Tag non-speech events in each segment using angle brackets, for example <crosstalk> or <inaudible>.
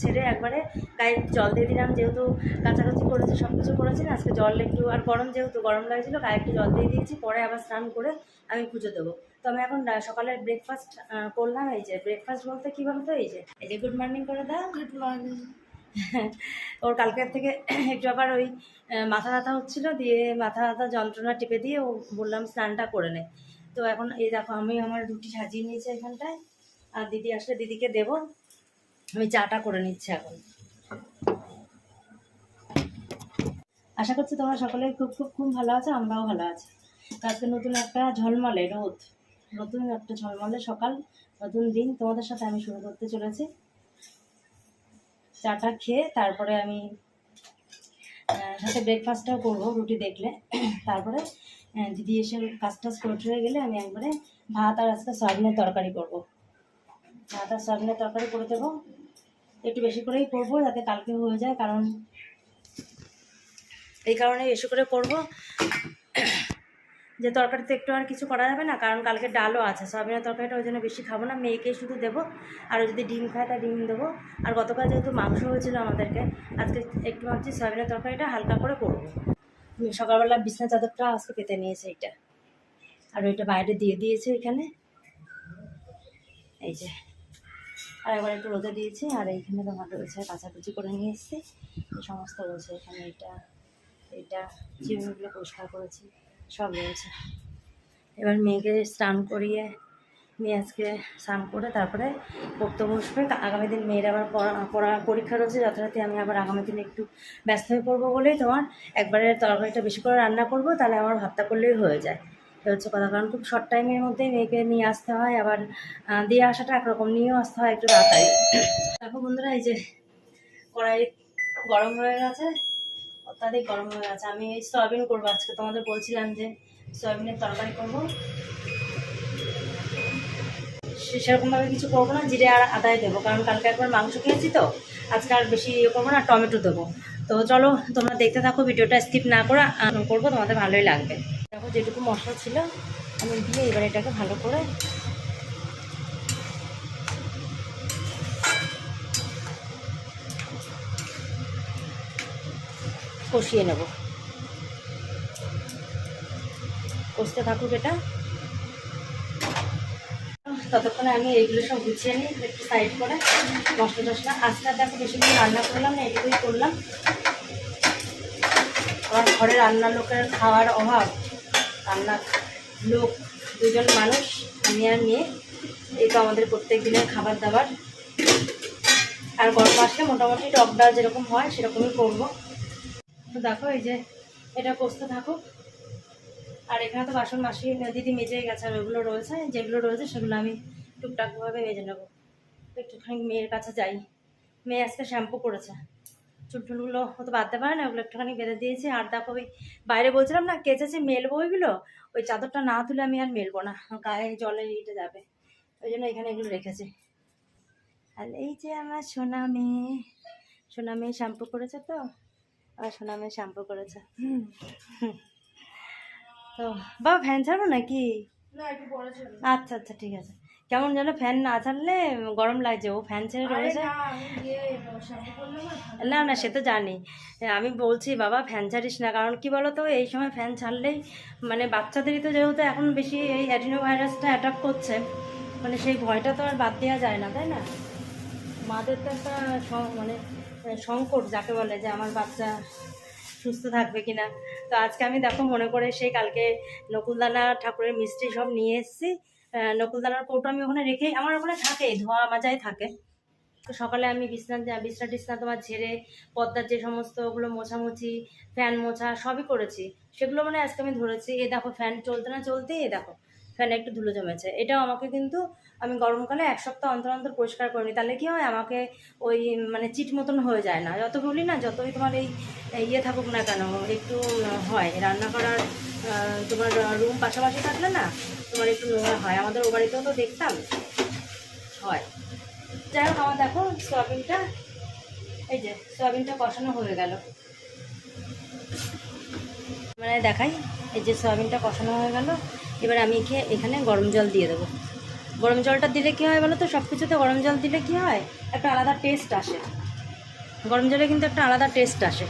ছেড়ে একবারে গায়ে জল দিয়ে দিলাম, যেহেতু কাছাকাছি করেছি সব কিছু করেছি না, আজকে জল একটু, আর গরম যেহেতু, গরম লাগছিল গায়ে একটু জল দিয়ে দিয়েছি, পরে আবার স্নান করে আমি পুজো দেবো। তো আমি এখন সকালের ব্রেকফাস্ট করলাম, এই যে ব্রেকফাস্ট বলতে কী বলতো, এই যে এই যে গুড মর্নিং করে দাও গুড মর্নিং <laughs> ওর কালকের থেকে একটু আবার ওই মাথা ব্যথা হচ্ছিল, দিয়ে মাথা ব্যথা যন্ত্রণা টিপে দিয়ে ও বললাম স্নানটা করে নে। তো এখন, এই দেখো, আমি আমার রুটি সাজিয়ে নিয়েছি এখানটায়, আর দিদি আসলে দিদিকে দেব। আমি চাটা করে নিচ্ছি এখন। আশা করছি তোমরা সকলে খুব খুব খুব ভালো আছো, আমরাও ভালো আছি। আজকে নতুন একটা ঝলমলে রোদ। নতুন একটা ঝলমলে সকাল, নতুন দিন। তোমাদের সাথে আমি শুরু করতে চলেছি। চাটা খেয়ে তারপরে আমি সাথে ব্রেকফাস্টটাও করব রুটি দেখলে। তারপরে দিদি এসে কাজ টাজ করে হয়ে গেলে আমি একবারে ভাত আর আজকে সয়াবিনের তরকারি করব। ভাত আর সয়াবিনের তরকারি করে দেবো। একটু বেশি করেই করব যাতে কালকে হয়ে যায়, কারণ এই কারণে বেশি করে করব। যে তরকারিতে একটু আর কিছু করা যাবে না, কারণ কালকে ডালও আছে, সয়াবিনের তরকারিটা ওই জন্য বেশি খাব না, মেয়েকে শুধু দেবো, আর যদি ডিম খায় তা ডিম দেবো। আর গতকাল যেহেতু মাংস হয়েছিল আমাদেরকে, আজকে একটু ভাবছি সয়াবিনের তরকারিটা হালকা করে করব। সকালবেলা বিছনা চাদরটা আজকে পেতে নিয়েছে এইটা আর ওইটা বাইরে দিয়ে দিয়েছে এখানে। এই যে। আর একবার একটু রোদে দিয়েছি, আর এইখানে তোমার রয়েছে কাঁচাকুচি করে নিয়ে এসেছি। সমস্ত রয়েছে এখানে এটা এটা চিমনিগুলো পরিষ্কার করেছি, সব রয়েছে। এবার মেয়েকে স্নান করিয়ে মেয়ে আজকে স্নান করে তারপরে পড়তে বসবে আগামী দিন মেয়ের আবার পড়া পড়া পরীক্ষা রয়েছে, যথারীতি আমি আবার আগামী দিন একটু ব্যস্ত হয়ে পড়ব বলেই তোমার একবারে তরকারিটা বেশি করে রান্না করব, তাহলে আমার ভাতটা করলেই হয়ে যায়। এ হচ্ছে কথা। কারণ খুব শর্ট টাইমের মধ্যেই মেয়েকে নিয়ে আসতে হয়, আবার দিয়ে আসাটা একরকম, নিয়েও আসতে হয় একটু তাড়াতাড়ি দেখো বন্ধুরা, এই যে কড়াই গরম হয়ে গেছে, অত্যাধিক গরম হয়ে গেছে। আমি এই সয়াবিন করব আজকে, তোমাদের বলছিলাম যে সয়াবিনের তরকারি করব। সেরকমভাবে কিছু করব না, জিরে আর আদায় দেবো, কারণ কালকে একবার মাংস খেয়েছি তো, আজকে আর বেশি ইয়ে করব না, টমেটো দেবো। তো চলো, তোমরা দেখতে থাকো, ভিডিওটা স্কিপ না করে করব, তোমাদের ভালোই লাগবে। দেখো, যেটুকু মশলা ছিল, আমি দিয়ে এবার এটাকে ভালো করে কষিয়ে নেব। কষতে থাকুক এটা। ততক্ষণে আমি এইগুলো সব গুছিয়ে নিই একটু সাইড করে মশলা টশলা আজকে দেখো বেশি কিছু রান্না করলাম না এটুকুই করলাম। আমার ঘরে রান্নার লোকের খাওয়ার অভাব রান্না লোক দুজন মানুষ, আমি আর মেয়ে, এই তো আমাদের প্রত্যেক দিনের খাবার দাবার। আর গরম আসলে মোটামুটি টক ডাল যেরকম হয় সেরকমই করব। তো দেখো এই যে, এটা কষতে থাকুক। আর এখানে তো বাসন মাসি, দিদি মেজে গেছে, আর ওগুলো রয়েছে, যেগুলো রয়েছে সেগুলো আমি টুকটাকভাবে মেজে নেব। একটুখানি মেয়ের কাছে যাই। মেয়ে আজকে শ্যাম্পু করেছে। চুলটুলগুলো হয়তো বাঁধতে পারে না, ওগুলো একটুখানি বেঁধে দিয়েছি। আর দেখো ওই বাইরে বলছিলাম না, কেচেছে মেলবো ওইগুলো ওই চাদরটা না তুলে আমি আর মেলবো না, গায়ে জলে ইটে যাবে। ওই জন্য এখানে এগুলো রেখেছি। আর এই যে আমার সোনা মেয়ে সোনা মেয়ে শ্যাম্পু করেছে তো? আর সোনা মেয়ে শ্যাম্পু করেছে। হুম। তো বাবা ফ্যান ছাড়বো নাকি? আচ্ছা আচ্ছা ঠিক আছে। কেমন যেন ফ্যান না ছাড়লে গরম লাগছে ও ফ্যান ছেড়ে রয়েছে। না না সে তো জানি। আমি বলছি বাবা ফ্যান ছাড়িস না কারণ কি বলো তো এই সময় ফ্যান ছাড়লেই মানে বাচ্চাদেরই তো যেহেতু এখন বেশি এই অ্যাডিনো ভাইরাসটা অ্যাটাক করছে মানে সেই ভয়টা তো আর বাদ দেওয়া যায় না তাই না? মাদের তো একটা মানে সংকট যাকে বলে যে আমার বাচ্চা সুস্থ থাকবে কিনা। তো আজকে আমি দেখো মনে করে সেই কালকে নকুলদানা ঠাকুরের মিষ্টি সব নিয়ে এসেছি। নকুলদানার কৌটো আমি ওখানে রেখে, আমার ওখানে থাকে, ধোয়া মাজাই থাকে। তো সকালে আমি বিছনা বিছনা টিছনা তোমার ঝেড়ে পদ্মার যে সমস্ত ওগুলো মোছামুছি, ফ্যান মোছা সবই করেছি। সেগুলো মানে আজকে আমি ধরেছি। এ দেখো ফ্যান চলতে না চলতেই এ দেখো, ফ্যানে একটু ধুলো জমেছে। এটাও আমাকে কিন্তু আমি গরমকালে এক সপ্তাহ অন্তর অন্তর পরিষ্কার করি তাহলে কি হয়? আমাকে ওই মানে চিট মতন হয়ে যায় না। যত বলি না, যতই তোমার এই ইয়ে থাকুক না কেন, একটু হয়। রান্না করার তোমার রুম পাশাপাশি থাকলে না, তোমার একটু নোংরা হয়। আমাদের ও বাড়িতেও তো দেখতাম, হয়। যাই হোক, আমার দেখো, সোয়াবিনটা, এই যে, সোয়াবিনটা কষানো হয়ে গেল। মানে দেখাই, এই যে সোয়াবিনটা কষানো হয়ে গেল। এবার আমি এখানে গরম জল দিয়ে দেবো। গরম জলটা দিলে কী হয় বলো তো? সব কিছুতে গরম জল দিলে কী হয়? একটা আলাদা টেস্ট আসে। গরম জলে কিন্তু একটা আলাদা টেস্ট আসে।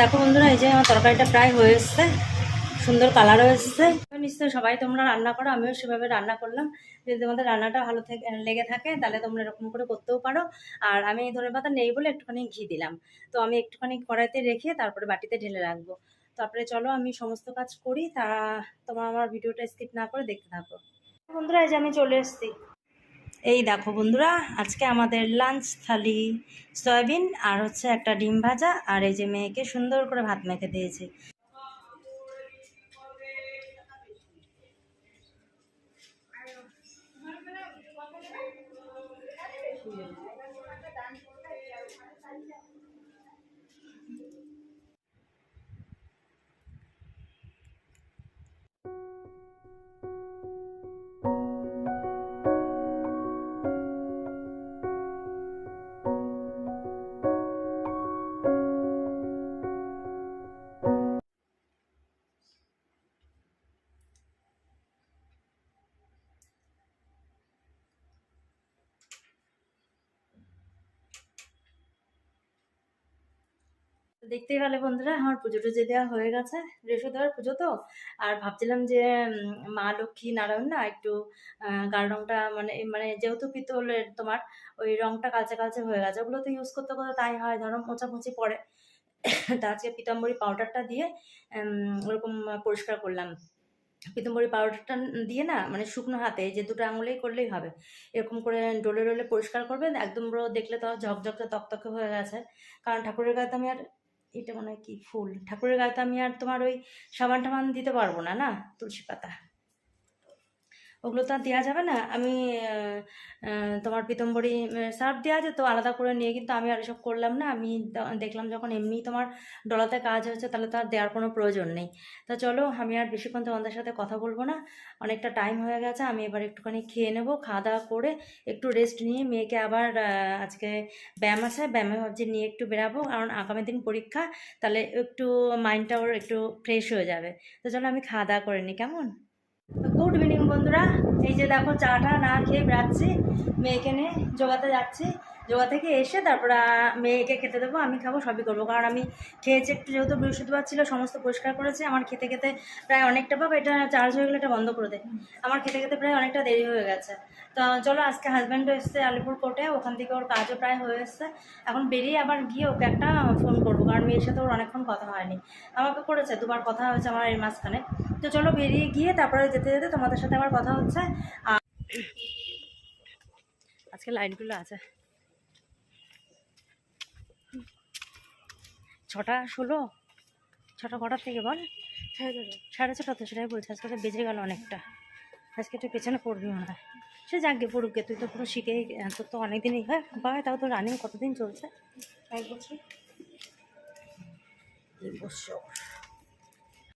দেখো বন্ধুরা, এই যে আমার তরকারিটা প্রায় হয়ে এসছে। সুন্দর কালারও এসছে। নিশ্চয়ই সবাই তোমরা রান্না করো, আমিও সেভাবে রান্না করলাম। যদি তোমাদের রান্নাটা ভালো থেকে লেগে থাকে, তাহলে তোমরা এরকম করে করতেও পারো। আর আমি ধনে পাতা নেই বলে একটুখানি ঘি দিলাম। তো আমি একটুখানি কড়াইতে রেখে তারপরে বাটিতে ঢেলে রাখব। তারপরে চলো আমি সমস্ত কাজ করি, তা তোমার আমার ভিডিওটা স্কিপ না করে দেখতে থাকো। বন্ধুরা, এই যে আমি চলে এসেছি। এই দেখো বন্ধুরা, আজকে আমাদের লাঞ্চ থালি, সয়াবিন আর হচ্ছে একটা ডিম ভাজা, আর এই যে মেয়েকে সুন্দর করে ভাত মেখে দিয়েছি। দেখতেই পেলে বন্ধুরা, আমার পুজো টুজো দেওয়া হয়ে গেছে বৃহস্পতিবার পুজো তো। আর ভাবছিলাম যে মা লক্ষ্মী নারায়ণ না, একটু গাঢ় রংটা মানে মানে যেহেতু পিতলের তোমার, ওই রংটা কালচে কালচে হয়ে গেছে ওগুলো তো ইউজ করতে করতে তাই হয়, ধরো মোচামুচি পড়ে তা আজকে পিতাম্বরী পাউডারটা দিয়ে ওরকম পরিষ্কার করলাম। পিতাম্বরী পাউডারটা দিয়ে না মানে শুকনো হাতে যে দুটো আঙুলেই করলেই হবে। এরকম করে ডোলে ডোলে পরিষ্কার করবেন, একদম পুরো দেখলে তো ঝকঝকে তকতকে হয়ে গেছে। কারণ ঠাকুরের তো আমি আর এটা মনে হয় কি ফুল। ঠাকুরের গায়ে তো আমি আর তোমার ওই সাবান টাবান দিতে পারব না না? তুলসী পাতা। ওগুলো তো আর দেওয়া যাবে না। আমি তোমার পিতম্বরী সার্ফ দেওয়া আছে, তো আলাদা করে নিয়ে কিন্তু আমি আর এসব করলাম না। আমি দেখলাম যখন এমনি তোমার ডলাতে কাজ হচ্ছে তাহলে তো আর দেওয়ার কোনো প্রয়োজন নেই। তা চলো, আমি আর বেশিক্ষণ তোমাদের সাথে কথা বলব না। অনেকটা টাইম হয়ে গেছে, আমি এবার একটুখানি খেয়ে নেব, খাওয়া দাওয়া করে একটু রেস্ট নিয়ে মেয়েকে আবার আজকে ব্যায়াম আছে, ব্যায়ামে ভাবছি নিয়ে একটু বেরাবো। কারণ আগামী দিন পরীক্ষা, তাহলে একটু মাইন্ডটা ওর একটু ফ্রেশ হয়ে যাবে। তো চলো, আমি খাওয়া দাওয়া করে নিই, কেমন? গুড ইভিনিং বন্ধুরা। এই যে দেখো চাটা না খেয়ে বেড়াচ্ছি, মেয়েকে নিয়ে যোগাতে যাচ্ছি। যোগা থেকে এসে তারপর মেয়েকে খেতে দেবো, আমি খাব, সবই করব। কারণ আমি খেয়েছি একটু যেহেতু বৃহস্পতিবার ছিল, সমস্ত পরিষ্কার করেছি। আমার খেতে খেতে প্রায় অনেকটা বাবা এটা চার্জ হয়ে গেলে এটা বন্ধ করে দে আমার খেতে খেতে প্রায় অনেকটা দেরি হয়ে গেছে। তো চলো, আজকে হাজব্যান্ডও এসছে আলিপুর কোর্টে ওখান থেকে ওর কাজও প্রায় হয়ে এসছে। এখন বেরিয়ে আবার গিয়ে ওকে একটা ফোন করব, কারণ মেয়ের সাথে ওর অনেকক্ষণ কথা হয়নি। আমাকে করেছে, দুবার কথা হয়েছে আমার এই মাঝখানে। তো চলো, বেরিয়ে গিয়ে তারপরে যেতে যেতে তোমাদের সাথে আবার কথা হচ্ছে। আজকে লাইটগুলো আছে। ছটা ষোলো? ছটা কটার থেকে বল? সাড়ে ছটা। তো সেটাই বলছি আজকে তো বেজে গেল অনেকটা। আজকে একটু পেছনে পড়বি মনে হয়। সে পড়ুক গে, তুই তো পুরো শিখেই তোর তো অনেক দিনই হয় বাবা তাও তো রানিং কতদিন চলছে? এক বছর। এই বছর।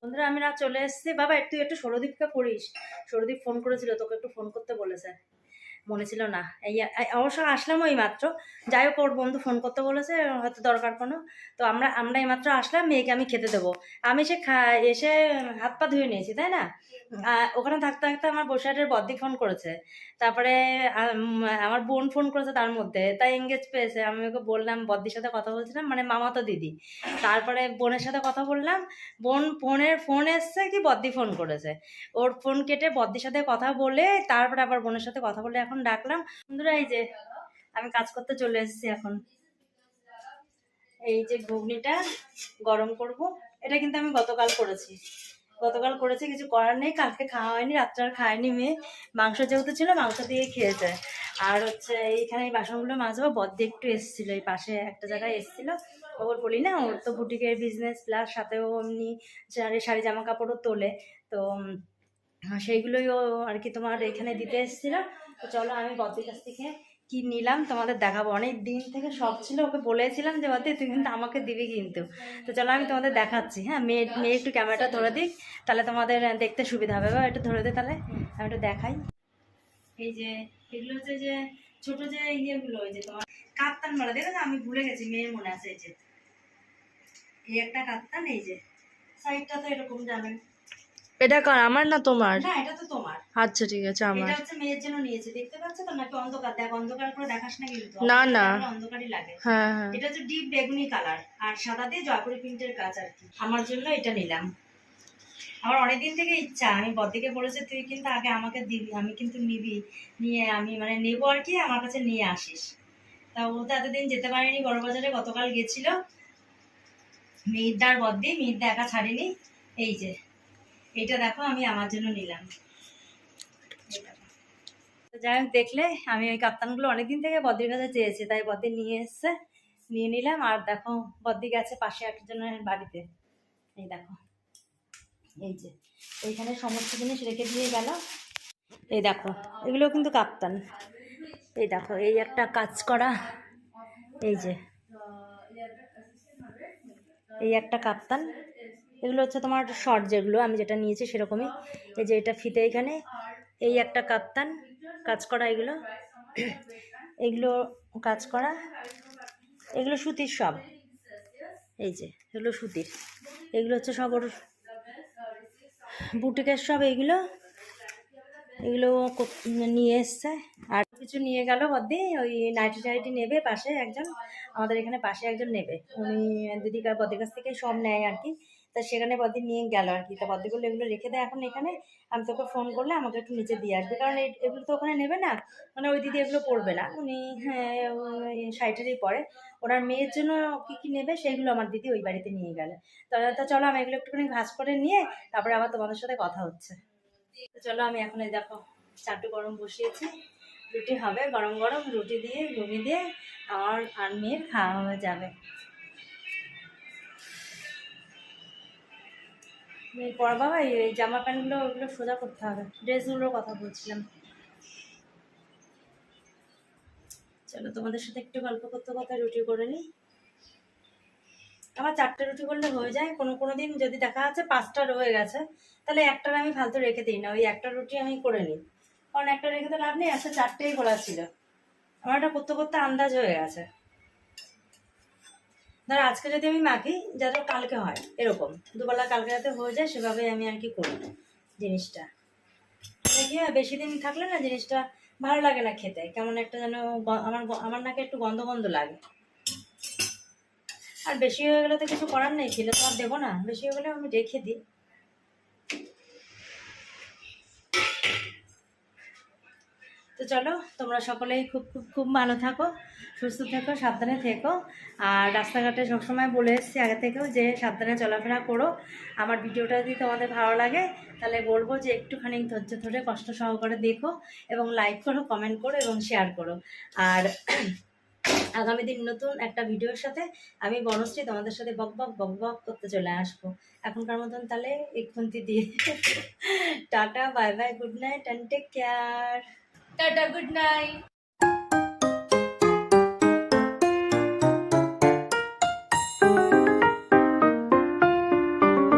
বন্ধুরা, আমি না চলে এসেছি। বাবা, একটু একটু সৌরদীপকে করিস সৌরদীপ ফোন করেছিল, তোকে একটু ফোন করতে বলেছে। মনে ছিল না। এই অবশ্য আসলাম ওই মাত্র। যাই হোক, ওর বন্ধু ফোন করতে বলেছে, হয়তো দরকার কোনো। তো আমরা আমরা এইমাত্র আসলাম, মেয়েকে আমি খেতে দেবো। আমি সে খা, এসে হাত পা ধুয়ে নিয়েছি, তাই না? ওখানে থাকতে থাকতে আমার বসিরহাটের বদ্দি ফোন করেছে। তারপরে আমার বোন ফোন করেছে তার মধ্যে, তাই এঙ্গেজ পেয়েছে। আমি ওকে বললাম, বদ্দির সাথে কথা বলছিলাম মানে মামাতো দিদি। তারপরে বোনের সাথে কথা বললাম, বোন ফোনের ফোন এসছে কি বদ্দি ফোন করেছে। ওর ফোন কেটে বদ্দির সাথে কথা বলে, তারপরে আবার বোনের সাথে কথা বলে এখন ডাকলাম, বন্ধুরা, এই যে আমি কাজ করতে চলে এসেছি এখন। এই যে ঘুগনিটা গরম করব, এটা কিন্তু আমি গতকাল করেছি। গতকাল করেছি, কিছু করার নেই, কালকে খাওয়া হয়নি, রাত্রে আর খায়নি মেয়ে। মাংস যেহেতু ছিল, মাংস দিয়ে খেয়েছে আর হচ্ছে এইখানে এই বাসনগুলো মাজবো, বদ্দি একটু এসেছিল, এই পাশে একটা জায়গায় এসেছিল। ওর বলি না, ওর তো বুটিকের বিজনেস প্লাস সাথেও এমনি শাড়ি শাড়ি জামা কাপড়ও তোলে। তো সেইগুলোই ও আর কি তোমার এখানে দিতে এসেছিল। তো চলো আমি বদ্দির কাছ থেকে কি নিলাম, তোমাদের দেখাবো। অনেক দিন থেকে শখ ছিল, ওকে বলেছিলাম যে বদ্দি তুই কিন্তু আমাকে দিবি কিন্তু। তো চলো আমি তোমাদের দেখাচ্ছি হ্যাঁ? মেয়ে মেয়ে একটু ক্যামেরাটা ধরে দিক, তাহলে তোমাদের দেখতে সুবিধা হবে। বা একটু ধরে দে তাহলে, আমি একটু দেখাই। এই যে, এগুলো হচ্ছে যে, ছোট যে ইয়েগুলো ওই যে তোমার কাপ্তান মারা দেখো আমি ভুলে গেছি, মেয়ের মনে আছে এই যে। এই একটা কাপ্তান, এই যে সাইডটা তো এরকম যাবেন এটা কার? আমার না তোমার? না এটা তো তোমার। আচ্ছা ঠিক আছে আমার। এটা হচ্ছে মেয়ের জন্য নিয়েছে দেখতে পাচ্ছ তো নাকি অন্ধকার? দেখ অন্ধকার করে দেখাস না কিন্তু। না, না। অন্ধকার অন্ধকারই লাগে। হ্যাঁ হ্যাঁ। এটা হচ্ছে ডিপ বেগুনি কালার আর সাদা দিয়ে জয়পুরি প্রিন্টের কাজ আর কি। আমার জন্য এটা নিলাম। আমার অনেকদিন থেকে ইচ্ছা আমি বদ্দিকে বলেছে তুই কিন্তু আগে আমাকে দিবি আমি কিন্তু নিবি নিয়ে আমি মানে নেব আর কি আমার কাছে নিয়ে আসিস। তা ও তো এতদিন যেতে পারেনি বড়বাজারে গতকাল গেছিল। মিহিরদার বদ্দি মিহিরদা একা ছাড়িনি। এই যে এইটা দেখো, আমি আমার জন্য নিলাম। যাই হোক, দেখলে আমি ওই কাপ্তানগুলো অনেকদিন থেকে বদ্রির কাছে চেয়েছি, তাই বদ্দি নিয়ে এসছে, নিয়ে নিলাম। আর দেখো বদ্দি গেছে পাশে একজনের বাড়িতে। এই দেখো, এই যে, এইখানে সমস্ত জিনিস রেখে দিয়ে গেল। এই দেখো, এগুলো কিন্তু কাপ্তান। এই দেখো, এই একটা কাজ করা। এই যে, এই একটা কাপ্তান। এগুলো হচ্ছে তোমার শর্ট যেগুলো, আমি যেটা নিয়েছি সেরকমই। এই যে এটা ফিতে এখানে, এই একটা কাপ্তান, কাজ করা এগুলো। <clears throat> এগুলো কাজ করা, এগুলো সুতির সব। এই যে, এগুলো সুতির। এগুলো হচ্ছে সব ওর বুটিকের সব এইগুলো এগুলো নিয়ে এসছে। আর কিছু নিয়ে গেল বদি ওই নাইটি টাইটি নেবে পাশে একজন। আমাদের এখানে পাশে একজন নেবে। উনি দিদিকার বদির কাছ থেকে সব নেয় আর কি। তা সেখানে বদি নিয়ে গেল আর কি। তা বদি বলল এগুলো রেখে দেয় এখন এখানে। আমি তোকে ফোন করলে আমাকে একটু নিচে দিয়ে আসবে। কারণ এগুলো তো ওখানে নেবে না। মানে ওই দিদি এগুলো পড়বে না। উনি হ্যাঁ সাইটেরই পড়ে ওনার মেয়ের জন্য কী কী নেবে সেগুলো আমার দিদি ওই বাড়িতে নিয়ে গেলে। তো চলো আমি এগুলো একটুখানি ভাজ করে নিয়ে তারপরে আবার তোমাদের সাথে কথা হচ্ছে। তো চলো আমি এখন এই দেখো চাটু গরম বসিয়েছি। রুটি হবে, গরম গরম রুটি দিয়ে ঘুমি দিয়ে আমার আর মেয়ের খাওয়া হয়ে যাবে। পর বাবা, এই জামা প্যান্টগুলো, ওগুলো সোজা করতে হবে। ড্রেসগুলোর কথা বলছিলাম। চলো, তোমাদের সাথে একটু গল্প করতে করতে রুটি করে নিই। আমার চারটে রুটি করলে হয়ে যায়। কোনো কোনো দিন যদি দেখা যাচ্ছে পাঁচটা রয়ে গেছে, তাহলে একটার আমি ফালতু রেখে দিই না। ওই একটা রুটি আমি করে নিই। কারণ একটা রেখে তো লাভ নেই আচ্ছা চারটেই করা ছিল। আমার এটা করতে করতে আন্দাজ হয়ে গেছে। ধর, আজকে যদি আমি মাখি যাতে কালকে হয়, এরকম। দুবেলা কালকে যাতে হয়ে যায়, সেভাবে আমি আর কি করি জিনিসটা। কি হয় বেশি দিন থাকলে না জিনিসটা ভালো লাগে না খেতে? কেমন একটা যেন আমার আমার নাকি একটু গন্ধ গন্ধ লাগে। আর বেশি হয়ে গেলে তো কিছু করার নেই, খেলে তো আর দেবো না। বেশি হয়ে গেলে আমি রেখে দিই। তো চলো, তোমরা সকলেই খুব খুব খুব ভালো থাকো, সুস্থ থেকো, সাবধানে থেকো। আর রাস্তাঘাটে সবসময় বলে এসেছি আগে থেকেও যে সাবধানে চলাফেরা করো। আমার ভিডিওটা যদি তোমাদের ভালো লাগে, তাহলে বলব যে একটুখানি ধৈর্য ধরে কষ্ট সহকারে দেখো এবং লাইক করো কমেন্ট করো এবং শেয়ার করো। আর <clears throat> আগামী দিন নতুন একটা ভিডিওর সাথে আমি বনশ্রী তোমাদের সাথে বক বক বক বক করতে চলে আসব। এখনকার মতন তাহলে এক্ষুন্তি দিয়ে <laughs> tata bye bye good night and take care tata good night